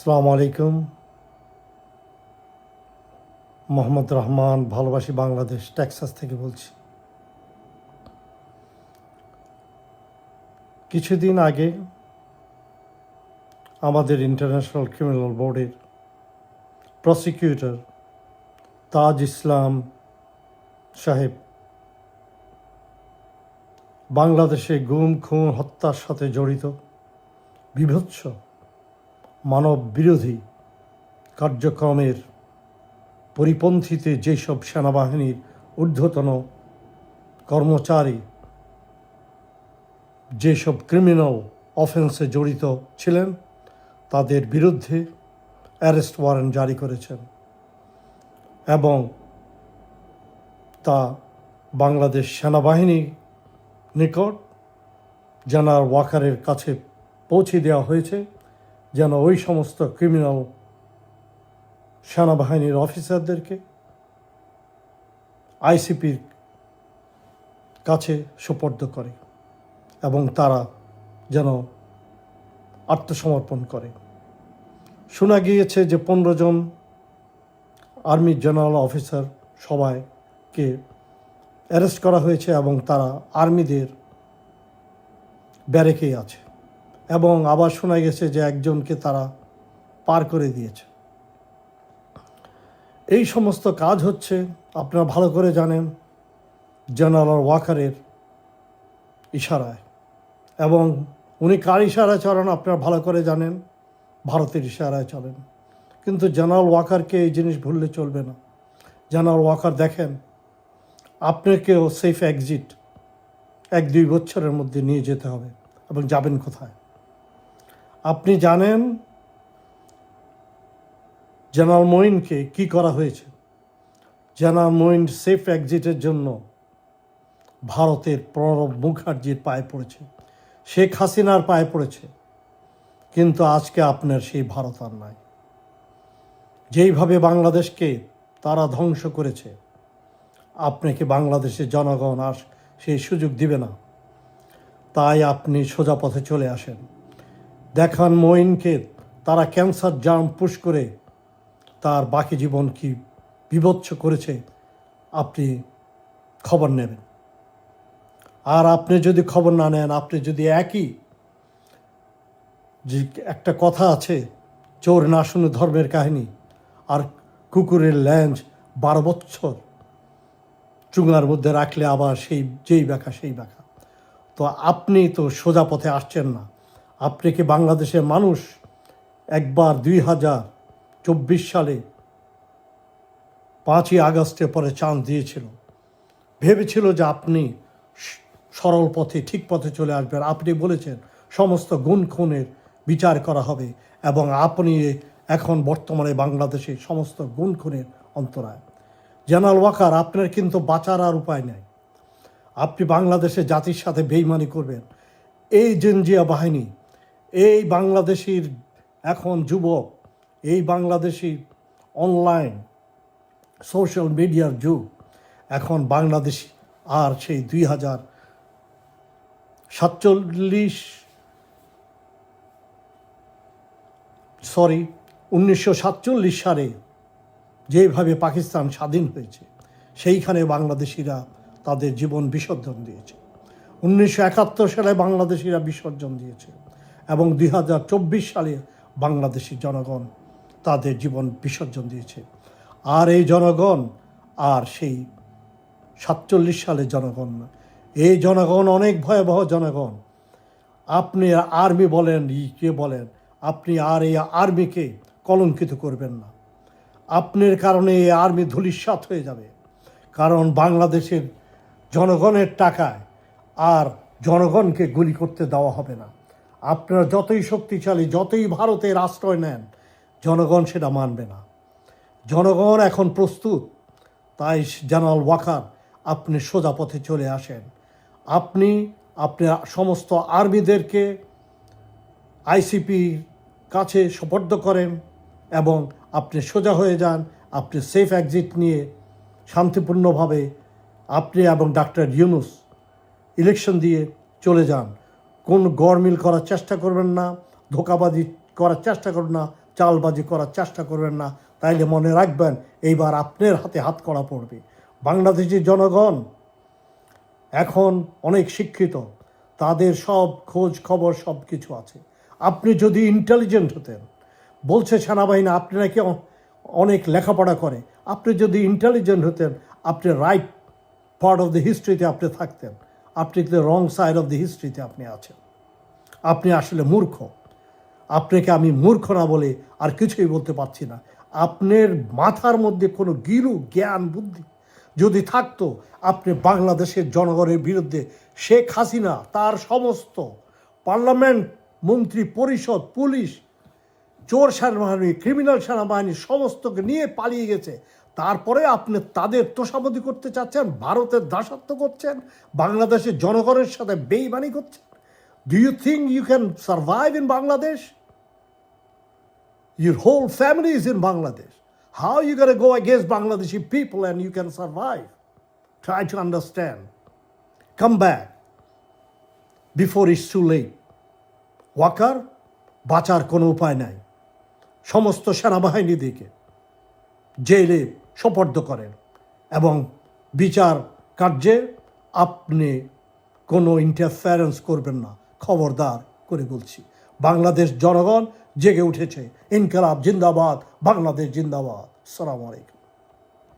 আসসালামু আলাইকুম। মোহাম্মদ রহমান, ভালোবাসি বাংলাদেশ, টেক্সাস থেকে বলছি। কিছুদিন আগে আমাদের ইন্টারন্যাশনাল ক্রিমিনাল বোর্ডের প্রসিকিউটর তাজ ইসলাম সাহেব বাংলাদেশে গুম, খুন, হত্যার সাথে জড়িত, বিভৎস মানব বিরোধী কার্যক্রমের পরিপন্থীতে যেসব সেনাবাহিনীর ঊর্ধ্বতন কর্মচারী, যেসব ক্রিমিনাল অফেন্সে জড়িত ছিলেন, তাদের বিরুদ্ধে অ্যারেস্ট ওয়ারেন্ট জারি করেছেন এবং তা বাংলাদেশ সেনাবাহিনী নিকট জেনারেল ওয়াকারের কাছে পৌঁছে দেওয়া হয়েছে। যেন ওই সমস্ত ক্রিমিনাল সেনাবাহিনীর অফিসারদেরকে আইসিপির কাছে সুপর্দ করে এবং তারা যেন আত্মসমর্পণ করে। শোনা গিয়েছে যে পনেরো জন আর্মি জেনারেল অফিসার সবাইকে অ্যারেস্ট করা হয়েছে এবং তারা আর্মিদের ব্যারেকেই আছে। এবং আবার শোনা গেছে যে একজনকে তারা পার করে দিয়েছে। এই সমস্ত কাজ হচ্ছে, আপনারা ভালো করে জানেন জেনারেল ওয়াকারের ইশারায়। এবং উনি কার ইশারায় চলেন আপনারা ভালো করে জানেন, ভারতের ইশারায় চলেন। কিন্তু জেনারেল ওয়াকারকে এই জিনিস ভুললে চলবে না। জেনারেল ওয়াকার দেখেন, আপনাকেও সেফ এক্সিট এক দুই বছরের মধ্যে নিয়ে যেতে হবে এবং যাবেন কোথায়? আপনি জানেন জেনারেল মঈনকে কি করা হয়েছে? জেনারেল মঈন সেফ এক্সিটের জন্য ভারতের প্রণব মুখার্জির পায়ে পড়েছে। শেখ হাসিনার পায়ে পড়েছে। কিন্তু আজকে আপনার সেই ভারত আর নাই। যেইভাবে বাংলাদেশকে তারা ধ্বংস করেছে আপনাকে বাংলাদেশের জনগণ আর সেই সুযোগ দিবে না? তাই আপনি সোজা পথে চলে আসেন। দেখান মঈনকে তারা ক্যান্সার জাম পুশ করে তার বাকি জীবন কি বিভৎস করেছে, আপনি খবর নেবেন। আর আপনি যদি খবর না নেন, আপনি যদি একই যে একটা কথা আছে, চোর না শুনে ধর্মের কাহিনী, আর কুকুরের ল্যাঞ্জ বারো বছর চুঙার মধ্যে রাখলে আবার সেই, যেই ব্যাখা সেই ব্যাখা তো আপনি তো সোজা পথে আসছেন না। আপনি কি বাংলাদেশের মানুষ? একবার দুই হাজার চব্বিশ সালে পাঁচই আগস্টের পরে চাঁদ দিয়েছিল। ভেবেছিল যে আপনি সরল পথে, ঠিক পথে চলে আসবেন। আপনি বলেছেন, সমস্ত গুণ খুনের বিচার করা হবে এবং আপনি এখন বর্তমানে বাংলাদেশে সমস্ত গুণ খুনের অন্তরায়। জেনারেল ওয়াকার, আপনার কিন্তু বাঁচার আর উপায় নেই। আপনি বাংলাদেশের জাতির সাথে বেইমানি করবেন। এই জেনজিয়া বাহিনী এই বাংলাদেশির এখন যুবক, এই বাংলাদেশি অনলাইন সোশ্যাল মিডিয়ার যুগ, এখন বাংলাদেশ। আর সেই দুই হাজার সাতচল্লিশ সরি উনিশশো সাতচল্লিশ সালে যেভাবে পাকিস্তান স্বাধীন হয়েছে, সেইখানে বাংলাদেশিরা তাদের জীবন বিসর্জন দিয়েছে। উনিশশো একাত্তর সালে বাংলাদেশিরা বিসর্জন দিয়েছে। এবং দুই হাজার চব্বিশ সালে বাংলাদেশি জনগণ তাদের জীবন বিসর্জন দিয়েছে। আর এই জনগণ, আর সেই সাতচল্লিশ সালে জনগণ না এই জনগণ অনেক ভয়াবহ জনগণ। আপনি আর্মি বলেন, ই কে বলেন, আপনি আর এই আর্মিকে কলঙ্কিত করবেন না। আপনার কারণে এই আর্মি ধূলিসাৎ হয়ে যাবে। কারণ বাংলাদেশের জনগণের টাকায় আর জনগণকে গুলি করতে দেওয়া হবে না। আপনারা যতই শক্তিশালী, যতই ভারতের আশ্রয় নেন, জনগণ সেটা মানবে না। জনগণ এখন প্রস্তুত। তাই জেনারেল ওয়াকার, আপনি সোজা পথে চলে আসেন। আপনি, আপনার সমস্ত আর্মিদেরকে আইসিপির কাছে সুপর্দ করেন এবং আপনি সোজা হয়ে যান, আপনি সেফ এক্সিট নিয়ে শান্তিপূর্ণভাবে আপনি এবং ডাক্তার ইউনুস ইলেকশন দিয়ে চলে যান। কোন গড়মিল করার চেষ্টা করবেন না, ধোকাবাজি করার চেষ্টা করবেন না, চালবাজি করার চেষ্টা করবেন না। তাইলে মনে রাখবেন, এইবার আপনার হাতে হাত করা পড়বে। বাংলাদেশি জনগণ এখন অনেক শিক্ষিত। তাদের সব খোঁজ খবর সব কিছু আছে। আপনি যদি ইন্টেলিজেন্ট হতেন, বলছে সেনাবাহিনী, আপনি নাকি অনেক লেখাপড়া করে। আপনি যদি ইন্টেলিজেন্ট হতেন, আপনি রাইট পার্ট অফ দ্য হিস্ট্রিতে আপনি থাকতেন। আপনি কিন্তু রং সাইড অফ দ্য হিস্ট্রিতে আপনি আছেন? আপনি আসলে মূর্খ। আপনাকে আমি মূর্খ না বলে আর কিছুই বলতে পারছি না। আপনার মাথার মধ্যে কোনো গিরু জ্ঞান, বুদ্ধি যদি থাকতো, আপনি বাংলাদেশের জনগণের বিরুদ্ধে শেখ হাসিনা, তার সমস্ত পার্লামেন্ট, মন্ত্রী, পরিষদ, পুলিশ, চোর সেনাবাহিনী, ক্রিমিনাল সেনাবাহিনী, সমস্তকে নিয়ে পালিয়ে গেছে। তারপরে আপনি তাদের তোষাবধি করতে চাচ্ছেন, ভারতের দাসত্ব করছেন, বাংলাদেশের জনগণের সাথে বেইমানি করছেন। Do you think you can survive in Bangladesh your whole family is in Bangladesh how you can go against Bangladeshi people and you can survive try to understand come back before is too late Waker বাঁচার কোনো উপায় নাই। সমস্ত সেনাবাহিনী দিকে জেলে সোপর্দ করেন এবং বিচার কার্যে আপনি কোনো ইন্টারফারেন্স করবেন না। খবরদার করে বলছি। বাংলাদেশ জনগণ জেগে উঠেছে। ইনকালাব জিন্দাবাদ, বাংলাদেশ জিন্দাবাদ। সালাম আলাইকুম।